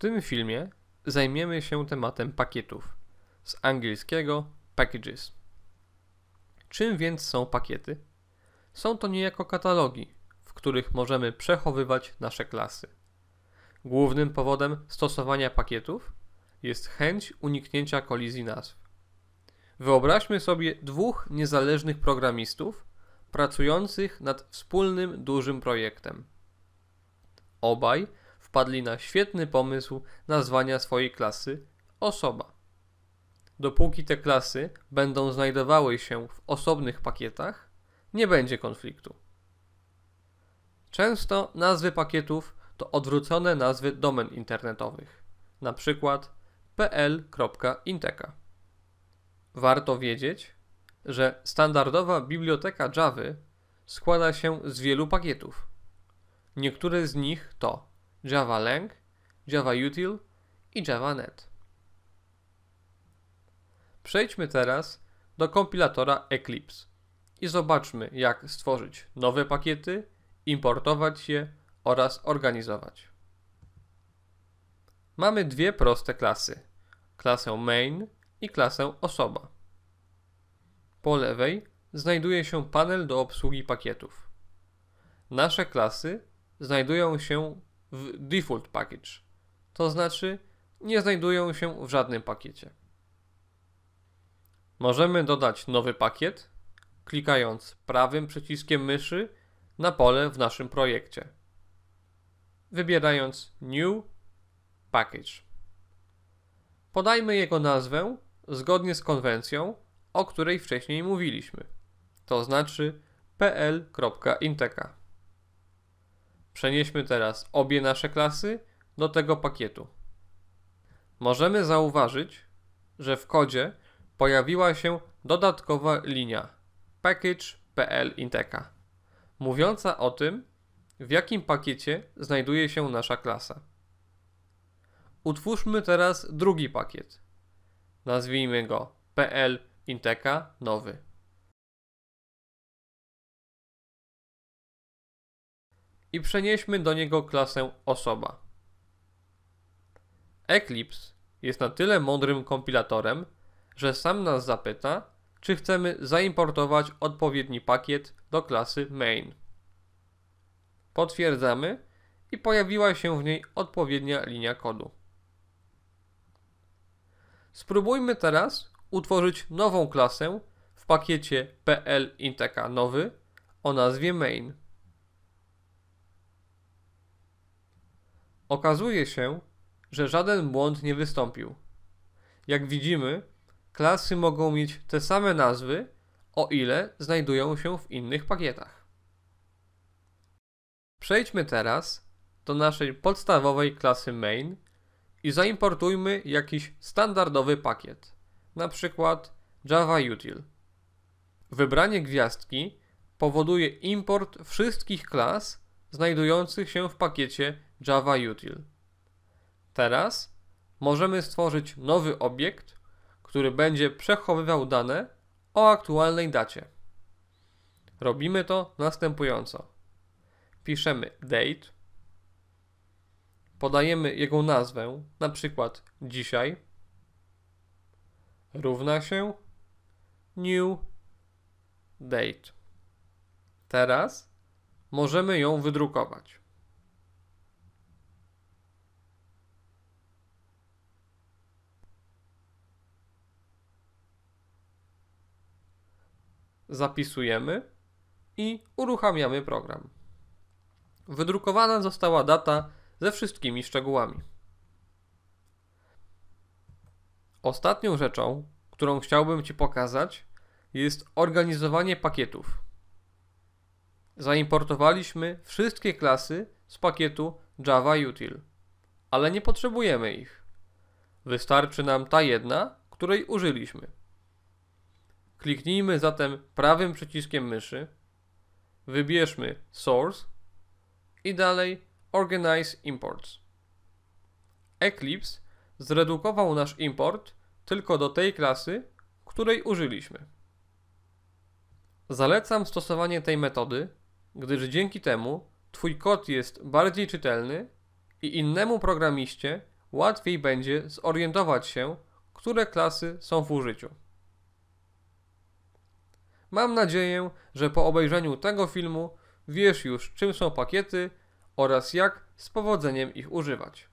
tym filmie zajmiemy się tematem pakietów, z angielskiego packages. Czym więc są pakiety? Są to niejako katalogi, w których możemy przechowywać nasze klasy. Głównym powodem stosowania pakietów jest chęć uniknięcia kolizji nazw. Wyobraźmy sobie dwóch niezależnych programistów pracujących nad wspólnym dużym projektem. Obaj wpadli na świetny pomysł nazwania swojej klasy osoba. Dopóki te klasy będą znajdowały się w osobnych pakietach, nie będzie konfliktu. Często nazwy pakietów to odwrócone nazwy domen internetowych, na przykład pl.inteca. Warto wiedzieć, że standardowa biblioteka Java składa się z wielu pakietów. Niektóre z nich to Java Lang, Java Util i JavaNet. Przejdźmy teraz do kompilatora Eclipse i zobaczmy, jak stworzyć nowe pakiety, importować je oraz organizować. Mamy dwie proste klasy: klasę main i klasę osoba. Po lewej znajduje się panel do obsługi pakietów. Nasze klasy znajdują się w default package, to znaczy nie znajdują się w żadnym pakiecie. Możemy dodać nowy pakiet, klikając prawym przyciskiem myszy na pole w naszym projekcie. Wybierając New Package. Podajmy jego nazwę zgodnie z konwencją, o której wcześniej mówiliśmy, to znaczy pl.inteca. Przenieśmy teraz obie nasze klasy do tego pakietu. Możemy zauważyć, że w kodzie pojawiła się dodatkowa linia package.pl.inteca, mówiąca o tym, w jakim pakiecie znajduje się nasza klasa. Utwórzmy teraz drugi pakiet. Nazwijmy go pl.inteca nowy. I przenieśmy do niego klasę osoba. Eclipse jest na tyle mądrym kompilatorem, że sam nas zapyta, czy chcemy zaimportować odpowiedni pakiet do klasy main. Potwierdzamy i pojawiła się w niej odpowiednia linia kodu. Spróbujmy teraz utworzyć nową klasę w pakiecie pl nowy o nazwie main. Okazuje się, że żaden błąd nie wystąpił. Jak widzimy, klasy mogą mieć te same nazwy, o ile znajdują się w innych pakietach. Przejdźmy teraz do naszej podstawowej klasy main i zaimportujmy jakiś standardowy pakiet, na przykład Java Util. Wybranie gwiazdki powoduje import wszystkich klas znajdujących się w pakiecie Java Util. Teraz możemy stworzyć nowy obiekt, który będzie przechowywał dane o aktualnej dacie. Robimy to następująco. Piszemy date, podajemy jego nazwę, na przykład dzisiaj, równa się new date. Teraz możemy ją wydrukować. Zapisujemy i uruchamiamy program. Wydrukowana została data ze wszystkimi szczegółami. Ostatnią rzeczą, którą chciałbym Ci pokazać, jest organizowanie pakietów. Zaimportowaliśmy wszystkie klasy z pakietu Java Util, ale nie potrzebujemy ich. Wystarczy nam ta jedna, której użyliśmy. Kliknijmy zatem prawym przyciskiem myszy, wybierzmy Source i dalej Organize Imports. Eclipse zredukował nasz import tylko do tej klasy, której użyliśmy. Zalecam stosowanie tej metody, gdyż dzięki temu Twój kod jest bardziej czytelny i innemu programiście łatwiej będzie zorientować się, które klasy są w użyciu. Mam nadzieję, że po obejrzeniu tego filmu wiesz już czym są pakiety oraz jak z powodzeniem ich używać.